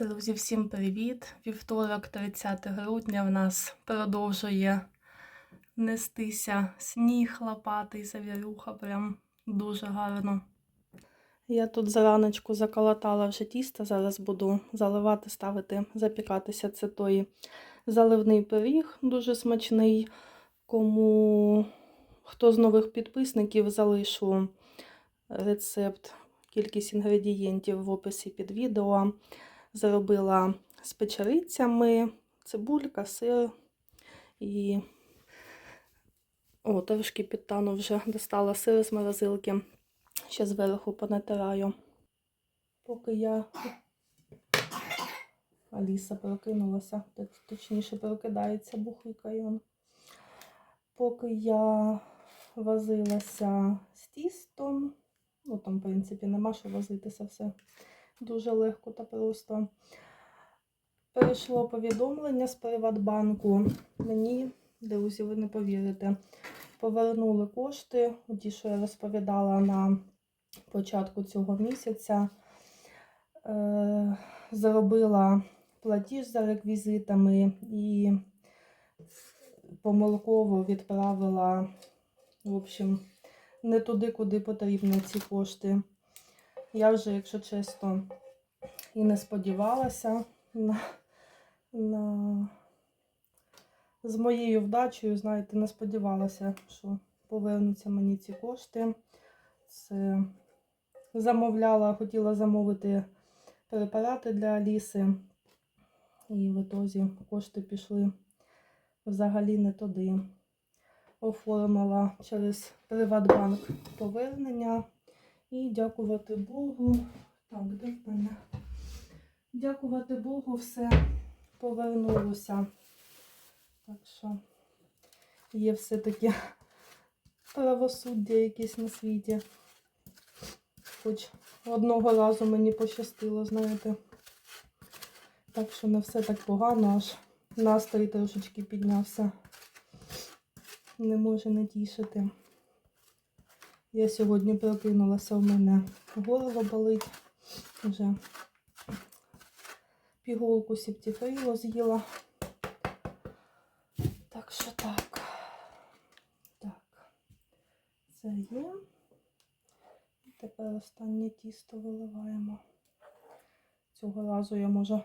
Друзі, всім привіт! Вівторок, 30 грудня, в нас продовжує нестися сніг лопатий, завірюха, прям дуже гарно. Я тут зараночку заколотала вже тісто, зараз буду заливати, ставити, запікатися. Це той заливний пиріг, дуже смачний. Кому хто з нових підписників залишу рецепт, кількість інгредієнтів в описі під відео. Зробила з печерицями, цибулька, сир і о, трошки підтану вже достала сир з морозилки. Ще зверху понатираю. Поки я Аліса прокинулася, точніше прокидається он. Поки я возилася з тістом, ну там, в принципі, нема що возитися все дуже легко та просто. Перейшло повідомлення з Приватбанку. Мені, друзі, ви не повірите, повернули кошти, ті, що я розповідала на початку цього місяця. Е, Зробила платіж за реквізитами і помилково відправила, в общем, не туди, куди потрібно ці кошти. Я вже, якщо чесно, і не сподівалася на, на... з моєю вдачею, знаєте, не сподівалася, що повернуться мені ці кошти. Це замовляла, хотіла замовити препарати для Аліси. І в ітозі кошти пішли взагалі не туди. Оформила через Приватбанк повернення. І дякувати Богу. Так, де в мене? Дякувати Богу, все повернулося. Так що є все-таки правосуддя якесь на світі. Хоч одного разу мені пощастило, знаєте. Так що не все так погано, аж настрій трошечки піднявся. Не може не тішити. Я сьогодні прокинулася, у мене горло болить. Вже пігулку сіптіфейло з'їла. Так що так. Так, це є. Тепер останнє тісто виливаємо. Цього разу я, може,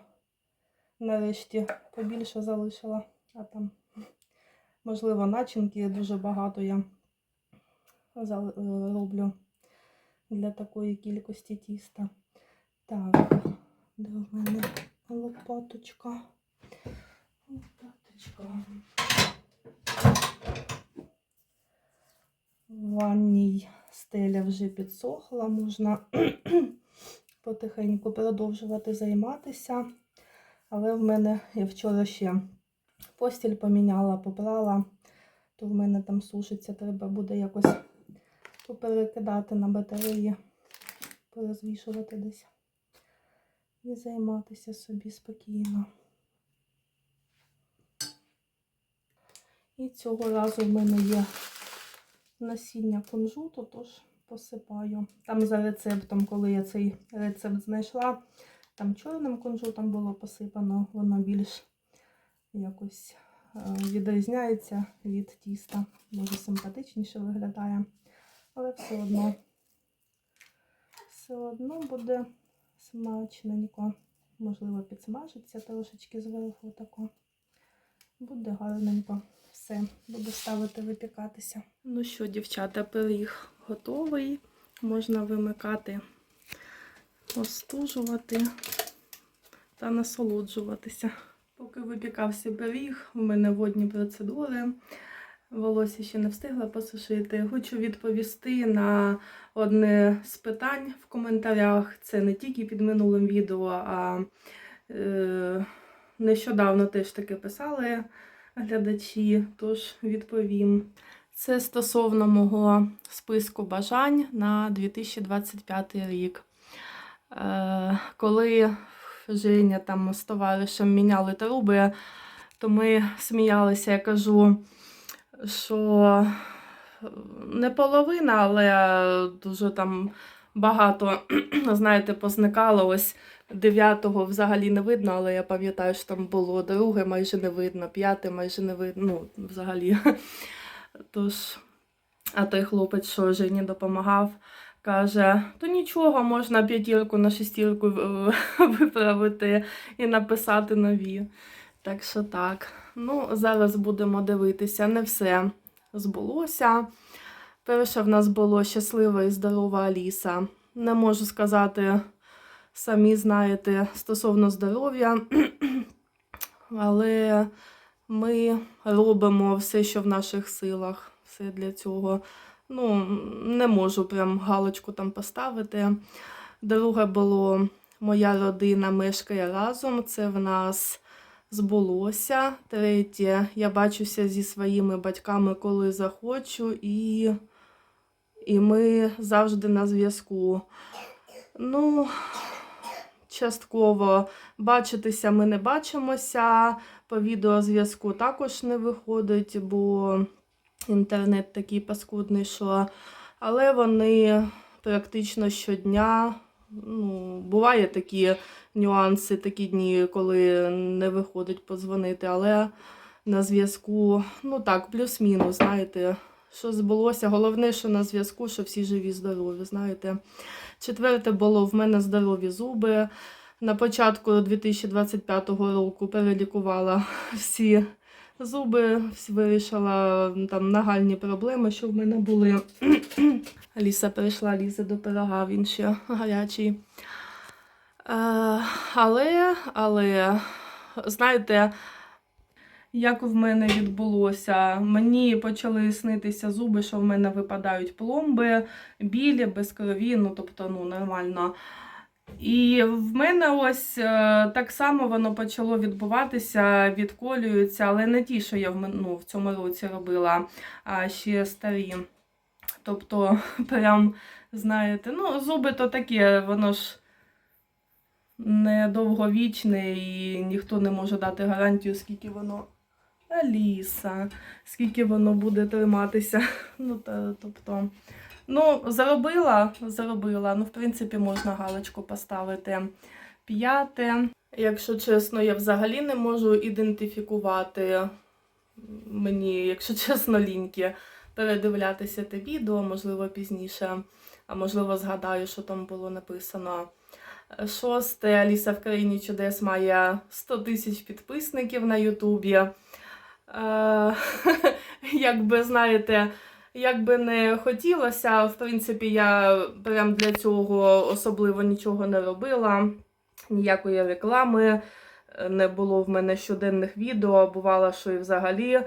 нарешті побільше залишила, а там, можливо, начинки дуже багато я роблю для такої кількості тіста. Так, де в мене лопаточка? Лопаточка. Ванній стеля вже підсохла, можна потихеньку продовжувати займатися. Але в мене я вчора ще постіль поміняла, попрала, то в мене там сушиться, треба буде якось поперекидати на батареї, порозвішувати десь і займатися собі спокійно. І цього разу в мене є насіння кунжуту, тож посипаю. Там за рецептом, коли я цей рецепт знайшла, там чорним кунжутом було посипано, воно більш якось е, відрізняється від тіста. Дуже симпатичніше виглядає. Але все одно, все одно буде смачненько. Можливо, підсмажиться трошечки зверху тако. Буде гарненько. Все, буду ставити випікатися. Ну що, дівчата, пиріг готовий. Можна вимикати, остужувати та насолоджуватися. Поки випікався пиріг, у мене водні процедури. Волосся ще не встигла посушити. Хочу відповісти на одне з питань в коментарях. Це не тільки під минулим відео, а е, нещодавно теж таке писали глядачі, тож відповім. Це стосовно мого списку бажань на 2025 рік. Е, коли Женя там з товаришем міняли труби, то ми сміялися, я кажу що не половина, але дуже там багато, знаєте, позникало ось Дев'ятого взагалі не видно, але я пам'ятаю, що там було друге майже не видно, п'яте майже не видно. Ну, взагалі. Тож, а той хлопець, що Жені допомагав, каже: то нічого, можна п'ятірку на шестірку е, виправити і написати нові. Так що так. Ну, зараз будемо дивитися. Не все збулося. Перше в нас було щаслива і здорова Аліса. Не можу сказати, самі знаєте, стосовно здоров'я, але ми робимо все, що в наших силах. Все для цього. Ну, не можу прям галочку там поставити. Друге було моя родина мешкає разом. Це в нас збулося. Третє, я бачуся зі своїми батьками, коли захочу, і, і ми завжди на зв'язку. Ну, частково бачитися ми не бачимося. По відеозв'язку також не виходить, бо інтернет такий паскудний, що. Але вони практично щодня. Ну, буває такі нюанси, такі дні, коли не виходить подзвонити, але на зв'язку, ну так, плюс-мінус, знаєте, що збулося. Головне, що на зв'язку, що всі живі, здорові, знаєте. Четверте було в мене здорові зуби. На початку 2025 року перелікувала всі зуби, вирішила там нагальні проблеми, що в мене були. Аліса прийшла лізе до пирога, він ще гарячий. Е, але, але, знаєте, як в мене відбулося, мені почали снитися зуби, що в мене випадають пломби, білі, без крові, ну тобто, ну, нормально. І в мене ось е, так само воно почало відбуватися, відколюються, але не ті, що я в, ну, в цьому році робила, а ще старі. Тобто, прям, знаєте, ну, зуби то таке, воно ж не довговічне і ніхто не може дати гарантію, скільки воно. Аліса, скільки воно буде триматися. Ну, тобто, ну, заробила, заробила. Ну, в принципі, можна галочку поставити. П'яте. Якщо чесно, я взагалі не можу ідентифікувати мені, якщо чесно, ліньки передивлятися те відео, можливо, пізніше, а можливо, згадаю, що там було написано. Шосте Аліса в країні чудес має 100 тисяч підписників на Ютубі. Е, якби знаєте, якби не хотілося, в принципі, я прям для цього особливо нічого не робила, ніякої реклами. е, Не було в мене щоденних відео, бувало, що і взагалі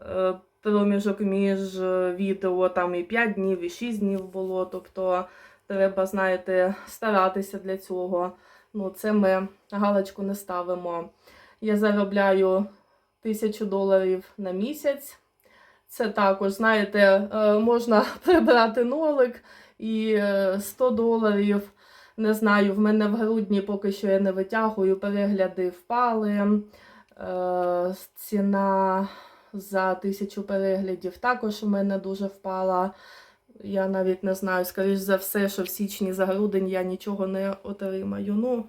е, проміжок між е, відео там і 5 днів, і 6 днів було. Тобто треба, знаєте, старатися для цього. Ну, це ми галочку не ставимо. Я заробляю тисячу доларів на місяць. Це також, знаєте, е, можна прибрати нолик і е, 100 доларів. Не знаю, в мене в грудні поки що я не витягую, перегляди впали. Е, Ціна за тисячу переглядів також у мене дуже впала. Я навіть не знаю, скоріш за все, що в січні за грудень я нічого не отримаю. Ну,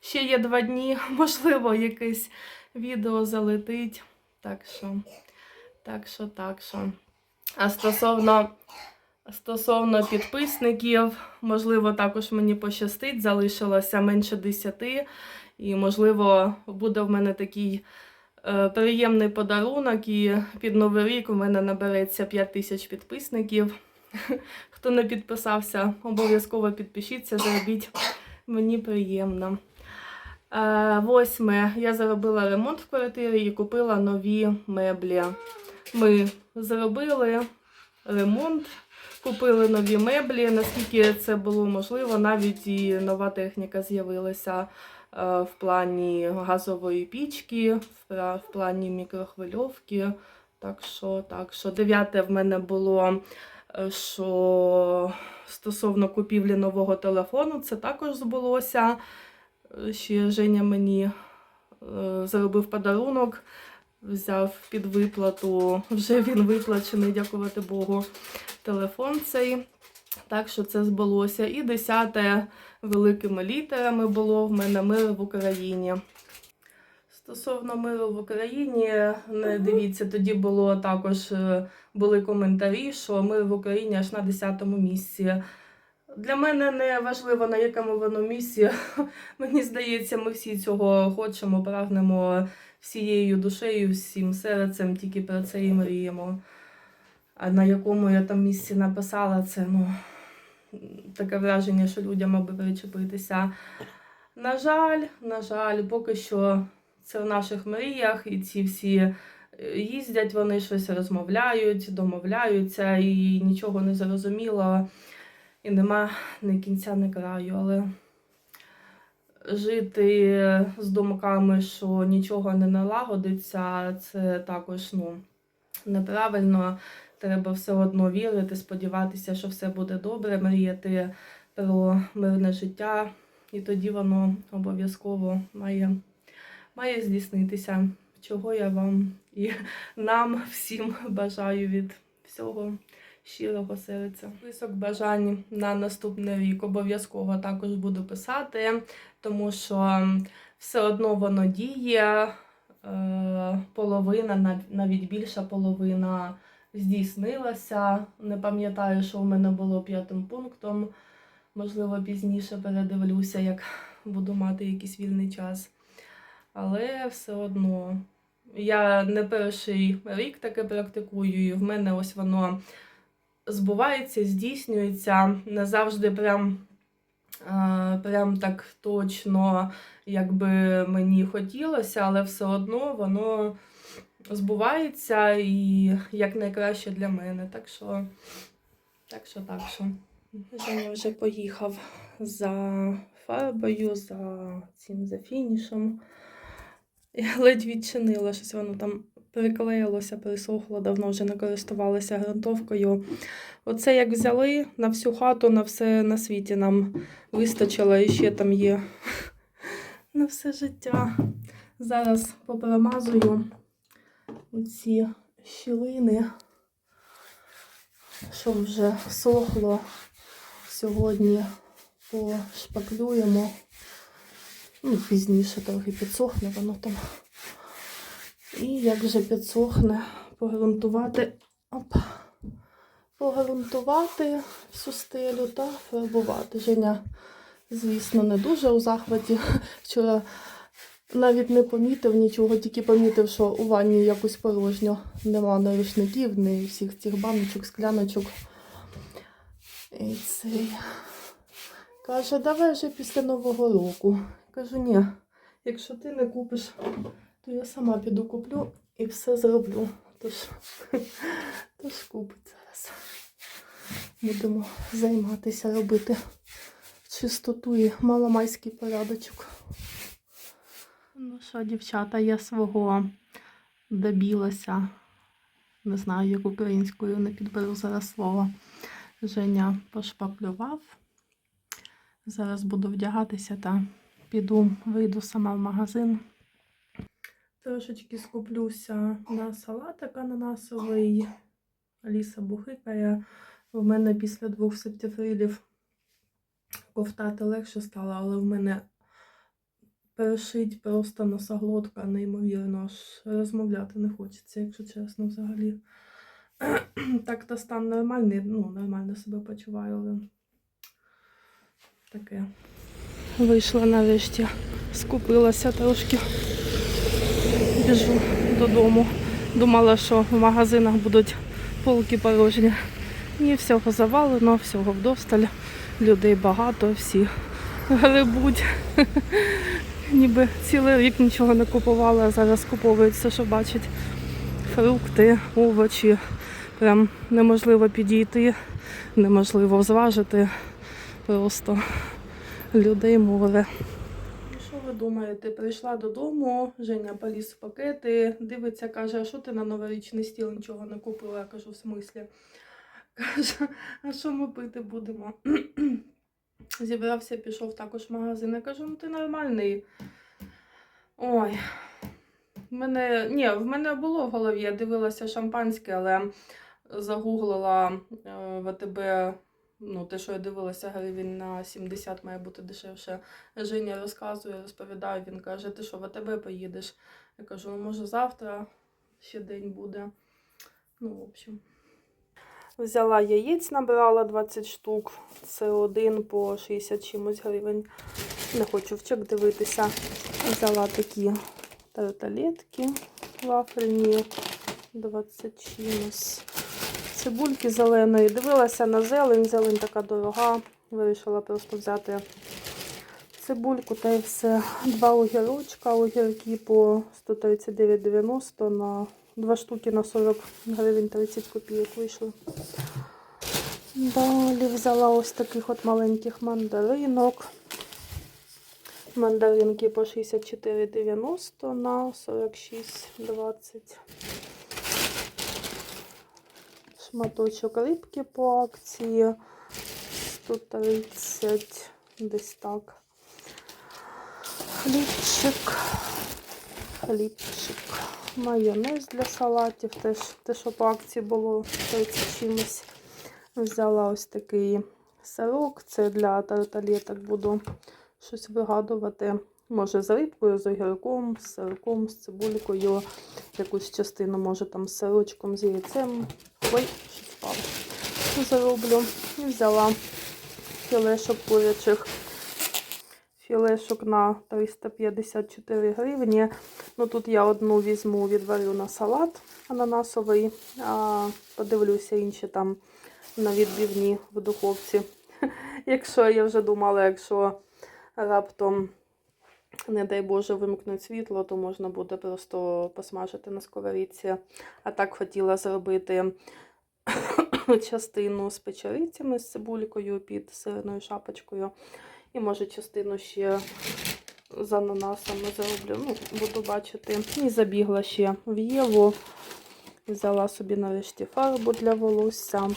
ще є два дні, можливо, якесь відео залетить. Так що, так що, так що. А стосовно, стосовно підписників, можливо, також мені пощастить, залишилося менше 10. І, можливо, буде в мене такий е, приємний подарунок, і під Новий рік у мене набереться 5 тисяч підписників. Хто не підписався, обов'язково підпишіться, зробіть. Мені приємно. Е, Восьме. Я заробила ремонт в квартирі і купила нові меблі. Ми зробили ремонт, купили нові меблі. Наскільки це було можливо, навіть і нова техніка з'явилася е, в плані газової пічки, в плані мікрохвильовки. Так що, так що, дев'яте в мене було е, що стосовно купівлі нового телефону, це також збулося. Е, Ще Женя мені е, зробив подарунок, взяв під виплату. Вже він виплачений, дякувати Богу. Телефон цей. Так що це збулося. І десяте великими літерами було в мене мир в Україні. Стосовно миру в Україні, не дивіться, тоді було також е, були коментарі, що мир в Україні аж на 10-му місці. Для мене не важливо, на якому воно місці. Мені здається, ми всі цього хочемо, прагнемо всією душею, всім серцем, тільки про це і мріємо. А на якому я там місці написала це, ну таке враження, що людям аби причепитися. На жаль, на жаль, поки що це в наших мріях, і ці всі е, їздять, вони щось розмовляють, домовляються, і нічого не зрозуміло, і нема ні кінця, ні краю. Але жити з думками, що нічого не налагодиться, це також ну, неправильно. Треба все одно вірити, сподіватися, що все буде добре, мріяти про мирне життя, і тоді воно обов'язково має, має здійснитися, чого я вам і нам всім бажаю від всього щирого серця. Список бажань на наступний рік обов'язково також буду писати, тому що все одно воно діє. е, Половина, навіть більша половина здійснилася. Не пам'ятаю, що в мене було п'ятим пунктом. Можливо, пізніше передивлюся, як буду мати якийсь вільний час. Але все одно я не перший рік таке практикую, і в мене ось воно збувається, здійснюється. Не завжди прям, е, прям так точно, як би мені хотілося, але все одно воно збувається і як найкраще для мене. Так що, так що, так що. Женя вже поїхав за фарбою, за цим за фінішем. Я ледь відчинила, щось воно там приклеїлося, присохло, давно вже не користувалася ґрунтовкою. Оце як взяли на всю хату, на все на світі нам вистачило, і ще там є на все життя. Зараз попромазую оці щілини, що вже сохло. Сьогодні пошпаклюємо. Ну, пізніше трохи підсохне воно там. І як вже підсохне, погрунтувати, оп, погрунтувати всю стелю та фарбувати. Женя, звісно, не дуже у захваті. Вчора навіть не помітив нічого, тільки помітив, що у ванні якось порожньо. Нема ні рушників, ні всіх цих баночок, скляночок. І цей. Каже, давай вже після Нового року. Кажу, ні, якщо ти не купиш, то я сама піду куплю і все зроблю. Тож, тож купить зараз. Будемо займатися робити чистоту і маломайський порядочок. Ну що, дівчата, я свого добілася. Не знаю, як українською не підберу зараз слово. Женя пошпаклював. Зараз буду вдягатися та піду, вийду сама в магазин. Трошечки скуплюся на салатик ананасовий. Аліса бухикає. У мене після двох септифрилів ковтати легше стало, але в мене перешить просто носоглотка, неймовірно, аж розмовляти не хочеться, якщо чесно, взагалі. Так то стан нормальний, ну, нормально себе почуваю, але таке. Вийшла нарешті, скупилася трошки. Біжу додому. Думала, що в магазинах будуть полки порожні. Ні, всього завалено, всього вдосталь. Людей багато, всі грибуть. Ніби цілий рік нічого не купували, а зараз куповують все, що бачать. Фрукти, овочі. Прям неможливо підійти, неможливо зважити. Просто людей море. Думаєте? Прийшла додому, Женя поліз в пакети, дивиться, каже, а що ти на новорічний стіл нічого не купила? Я кажу, в смислі. Каже, а що ми пити будемо? Зібрався, пішов також в магазин. Я кажу, ну ти нормальний. Ой. В мене, ні, в мене було в голові, я дивилася шампанське, але загуглила е, в АТБ Ну, те, що я дивилася, гривень на 70 має бути дешевше. Женя розказує, розповідає, він каже, ти що в АТБ поїдеш? Я кажу, ну може завтра ще день буде. Ну, в общем. Взяла яєць, набрала 20 штук. Це один по 60 чимось гривень. Не хочу в чек дивитися. Взяла такі тарталетки вафельні 20 чимось. Цибульки зеленої. Дивилася на зелень, зелень така дорога. Вирішила просто взяти цибульку та й все. Два огірочка, огірки по 139,90 на 2 штуки на 40 гривень 30 копійок вийшли. Далі взяла ось таких от маленьких мандаринок. Мандаринки по 64,90 на 46,20. Шматочок рибки по акції 130, десь так. Хлібчик, хлібчик, майонез для салатів, теж те, що по акції було 30 чимось. Взяла ось такий сирок, це для тарталеток буду щось вигадувати. Може з рибкою, з огірком, з сирком, з цибулькою. Якусь частину, може там з сирочком, з яйцем. Ой, щось впало. Зароблю. І взяла філешок курячих. Філешок на 354 гривні. Ну тут я одну візьму, відварю на салат ананасовий, а подивлюся інші там на відбивні в духовці. Якщо я вже думала, якщо раптом, не дай Боже, вимкнуть світло, то можна буде просто посмажити на сковорідці. А так хотіла зробити частину з печерицями, з цибулькою під сирною шапочкою. І може частину ще з ананасами зроблю. Ну, буду бачити. І забігла ще в Єву. Взяла собі нарешті фарбу для волосся.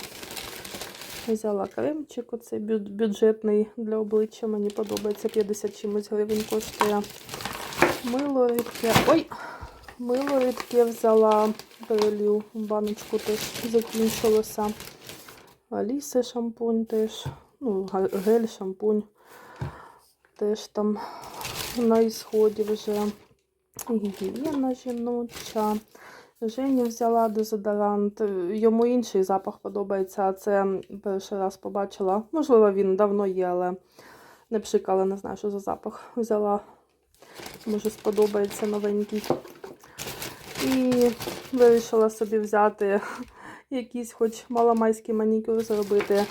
Взяла кремчик, оцей бюджетний для обличчя. Мені подобається 50 чимось гривень коштує. Мило рідке. Ой! Мило рідке взяла, перелів баночку теж закінчилося. Аліси шампунь теж. Ну, гель, шампунь. Теж там на ісході вже. Гігієна жіноча. Жені взяла дезодорант. Йому інший запах подобається, це перший раз побачила. Можливо, він давно є, але не пшикала, не знаю, що за запах. Взяла, може, сподобається новенький. І вирішила собі взяти якийсь хоч маломайський манікюр зробити.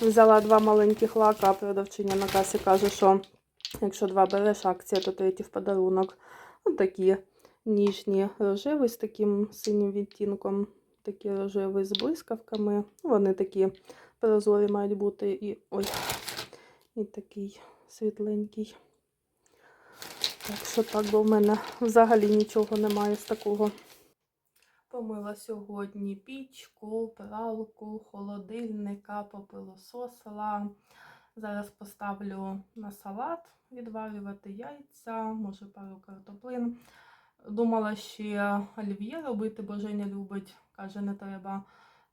Взяла два маленьких лака, продавчиня на касі каже, що якщо два береш акція, то третій в подарунок. Ось такі ніжні рожевий з таким синім відтінком, такі рожеві з блискавками. Ну, Вони такі прозорі мають бути і ой, і такий світленький. Так що так, бо в мене взагалі нічого немає з такого. Помила сьогодні пічку, пралку, холодильника, попилососила. Зараз поставлю на салат відварювати яйця, може пару картоплин. Думала ще олів'є робити, бо Женя любить, каже, не треба.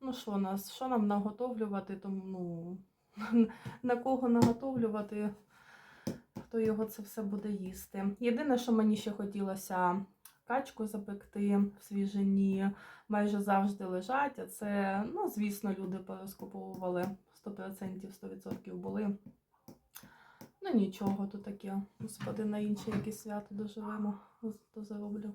Ну що нас, що нам наготовлювати, тому ну, на кого наготовлювати, хто його це все буде їсти. Єдине, що мені ще хотілося качку запекти в свіжині, майже завжди лежать, а це, ну, звісно, люди порозкуповували 100%, 100% були. Ну нічого, то таке. Господи, на інше якесь свято доживемо, то зароблю.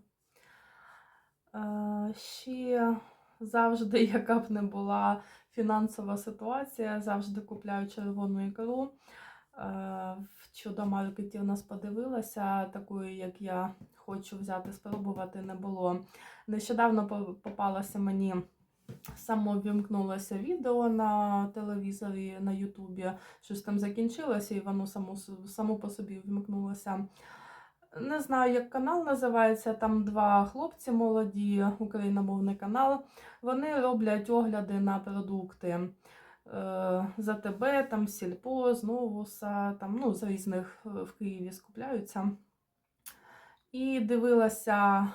Е, ще завжди, яка б не була фінансова ситуація, завжди купляю червону ікру. Е, в чудо-маркеті у нас подивилася, такої, як я хочу взяти, спробувати не було. Нещодавно по- попалося мені. Само ввімкнулося відео на телевізорі на Ютубі. Щось там закінчилося, і воно само, само по собі вмикнулося. Не знаю, як канал називається. Там два хлопці молоді, україномовний канал. Вони роблять огляди на продукти. Е, за тебе, там Сільпо, з Новуса, там, ну, з різних е, в Києві скупляються. І дивилася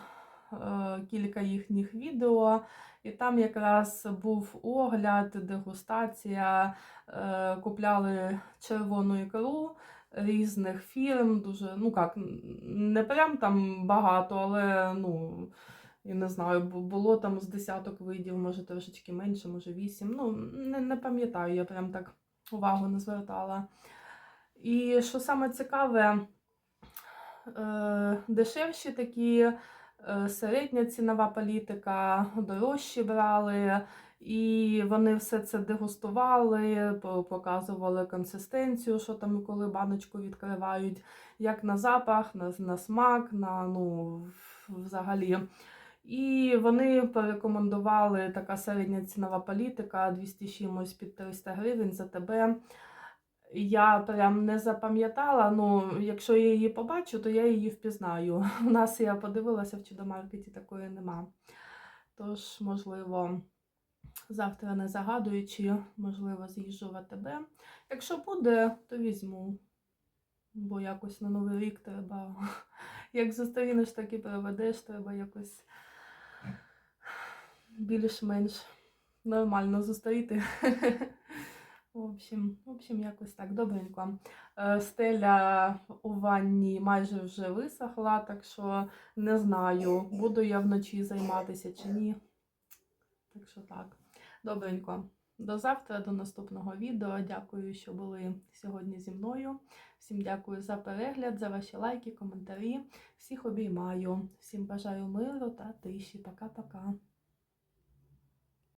е, кілька їхніх відео, і там якраз був огляд, дегустація, е, купляли червону ікру різних фірм, дуже, ну як, не прям там багато, але ну. Я не знаю, було там з десяток видів, може трошечки менше, може вісім. Ну, не, не пам'ятаю, я прям так увагу не звертала. І що саме цікаве, е, дешевші такі, середня цінова політика, дорожчі брали, і вони все це дегустували, показували консистенцію, що там, коли баночку відкривають, як на запах, на, на смак, на ну, взагалі. І вони порекомендували така середня цінова політика 200 чимось під 300 гривень за тебе. Я прям не запам'ятала, ну якщо я її побачу, то я її впізнаю. У нас я подивилася в чудомаркеті, такої нема. Тож, можливо, завтра не загадуючи, можливо, з'їжджу в АТБ. Якщо буде, то візьму. Бо якось на Новий рік треба. Як зустрінеш, так і проведеш, треба якось більш-менш нормально зустріти. В общем, в общем, якось так добренько. Е, Стеля у ванні майже вже висохла, так що не знаю, буду я вночі займатися чи ні. Так що так. Добренько. До завтра, до наступного відео. Дякую, що були сьогодні зі мною. Всім дякую за перегляд, за ваші лайки, коментарі. Всіх обіймаю. Всім бажаю миру та тиші. Пока-пока.